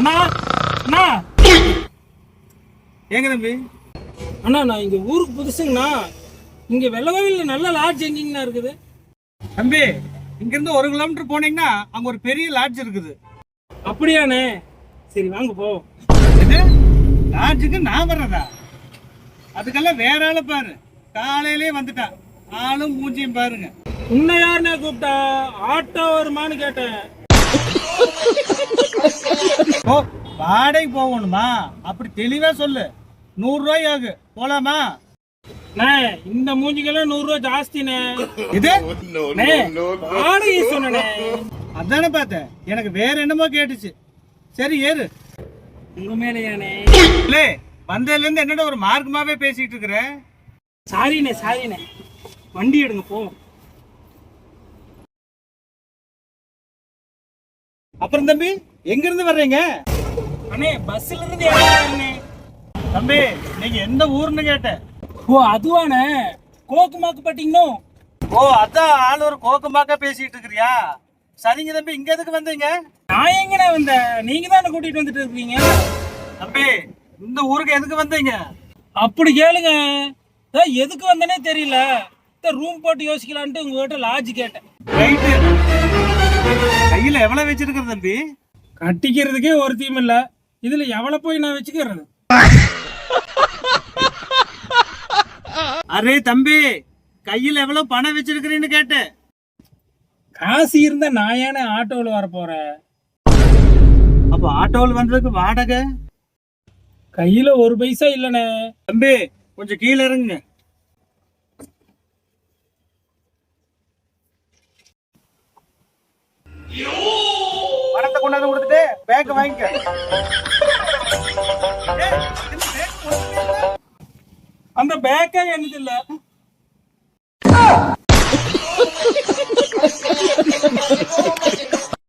அண்ணா அண்ணா. ஏங்க தம்பி? அண்ணா நான் இங்க ஊருக்கு புதுசுங்கண்ணா. இங்க வெள்ளவழியில் நல்ல லாட்ஜ் எங்கேங்கண்ணா இருக்குது. தம்பி இங்கிருந்து ஒரு கிலோமீட்டர் போனீங்கன்னா அங்க ஒரு பெரிய லாட்ஜ் இருக்குது. அப்படியாண்ணே. சரி வாங்க போ. இது லாட்ஜுக்கு நான் வர்றதா? அதுக்கெல்லாம் வேற ஆளை பாரு. காலையிலே வந்துட்டான் ஆளும் மூஞ்சியும் பாருங்க. உன்னை யாருண்ணே கூப்பிட்டா? ஆட்டோ வருமான்னு கேட்டேன். ஓ வாடகை போகணுமா? அப்படி தெளிவா சொல்லு. நூறு ரூபாய் ஆகு. போலாமா? இந்த மூஞ்சிக்கெல்லாம் நூறு ரூபாய் ஜாஸ்திண்ணே. இது? அண்ணே, வாடகை சொன்னனே. அதானே பார்த்தேன். எனக்கு வேற என்னமோ கேட்டுச்சு. சரி ஏறு. உங்க மேலையானே இல்லே வந்ததுல இருந்து என்னோட ஒரு மார்க்கமாவே பேசிட்டு இருக்கிற? சாரிண்ணே சாரிண்ணே. வண்டி எடுங்க போ. அப்புறம் தம்பி? எங்க இருந்து வர்றீங்க? அண்ணே பஸ்ல இருந்து இறங்குறேண்ணே தம்பி நீங்க எந்த ஊர்னு கேட்டேன் ஓ அதுவாண்ணே கோக்கு மாக்கு பட்டிங்கனோ? ஓ அதான் ஆள் ஒரு கோக்கமாக்கா பேசிட்டு இருக்கிறியா? சரிங்க தம்பி இங்க எதுக்கு வந்தீங்க? நான் எங்கண்ணே வந்தேன்? நீங்க தானே கூட்டிட்டு வந்துட்டு இருக்கீங்க? தம்பி இந்த ஊருக்கு எதுக்கு வந்தீங்க? அப்படி கேளுங்க. எதுக்கு வந்தனே தெரியல. ரூம் போட்டு யோசிக்கலான்ட்டு உங்ககிட்ட லாட்ஜ் கேட்டேன். கையில எவ்வளவு வச்சிருக்கிற தம்பி? கட்டிக்கிறதுக்கே ஒரு தீம் இல்ல. இதுல எவ்வளவு போய் நான் வச்சுக்கிறது? அரே தம்பி கையில எவ்வளவு பணம் வச்சிருக்கிறேன்னு கேட்டேன். காசு இருந்தா நான் ஏனே ஆட்டோவில் வர போறேன்? அப்ப ஆட்டோவில் வந்ததுக்கு வாடகை? கையில ஒரு பைசா இல்லனே. தம்பி கொஞ்சம் கீழே இறங்குங்க. பணத்தை கொண்டாந்து கொடுத்துட்டு பேக் வாங்கிக்க. அந்த பேக்கே என்னது இல்லை?